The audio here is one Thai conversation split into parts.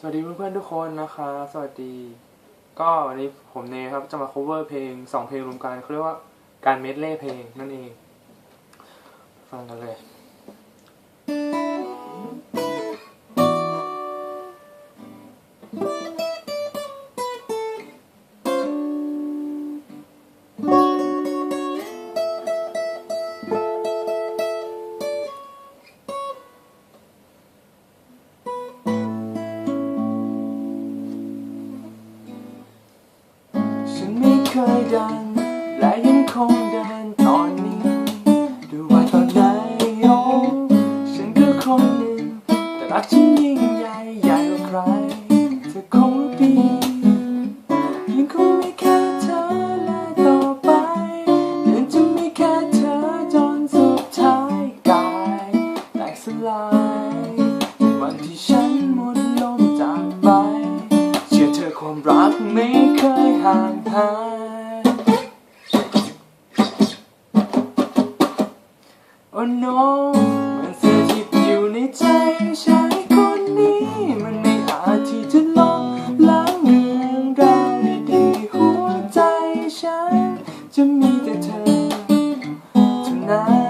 สวัสดีเพื่อนๆทุกคนนะคะ สวัสดี ก็วันนี้ผมเนครับจะมา cover เพลงสองเพลงรวมกันเขาเรียกว่าการเมดเล่เพลงนั่นเอง ฟังกันเลย ดัง และยังคงเดินตอนนี้ดูว่าตอนไหนโอ้ฉันก็คนหนึ่งแต่รักฉันยิ่งใหญ่ใหญ่กว่าใครเธอคงรู้ดียังคงมีแค่เธอและต่อไปยังจะมีแค่เธอจนสุดท้ายกายแตกสลายวันที่ฉันหมดลมจากไป เชื่อเธอความรักไม่เคยห่างหาย Oh no มันเสียที่อยู่ในใจชายคนนี้ มันไม่อาจที่จะลบล้างเรื่องราวดีๆหัวใจฉัน จะมีแต่เธอเท่านั้น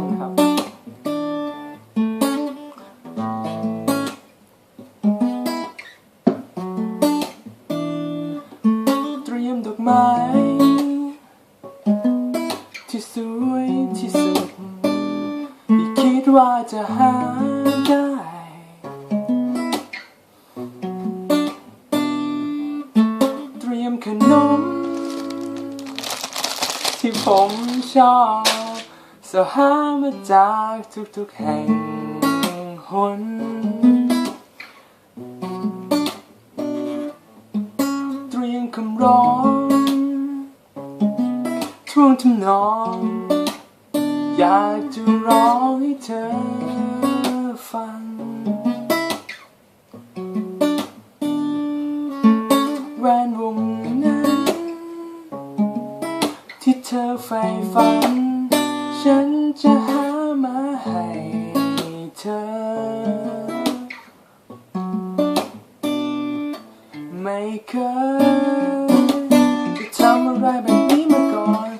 นครับ เตรียมดอกไม้ ที่สวยที่สุดที่คิดว่าจะหาได้เตรียมขนมที่ผมชอบ สหามาจากทุกๆแห่งหนเตรียมคำร้องท่วงทำนอง อยากจะร้องให้เธอฟัง จะหามาให้เธอ ไม่เคยจะทำอะไรแบบนี้มาก่อน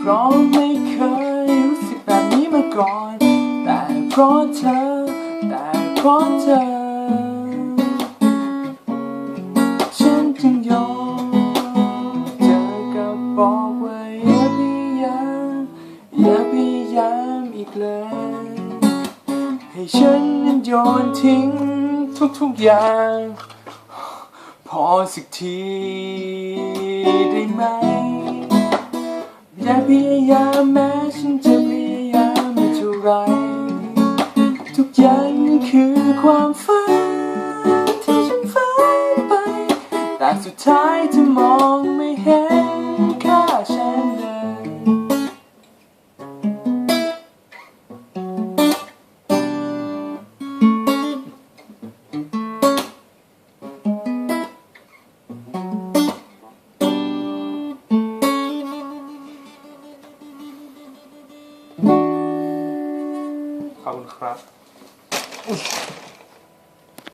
เพราะไม่เคยรู้สึกแบบนี้มาก่อน แต่เพราะเธอ แต่เพราะเธอ ให้ฉันนั้นโยนทิ้งทุกๆอย่าง พอสักทีได้ไหม อย่าพยายามแม้ฉันจะพยายามไม่เท่าไร ทุกอย่างนี่คือความฝันที่ฉันฝันไป แต่สุดท้ายเธอมอง ขอบคุณครับ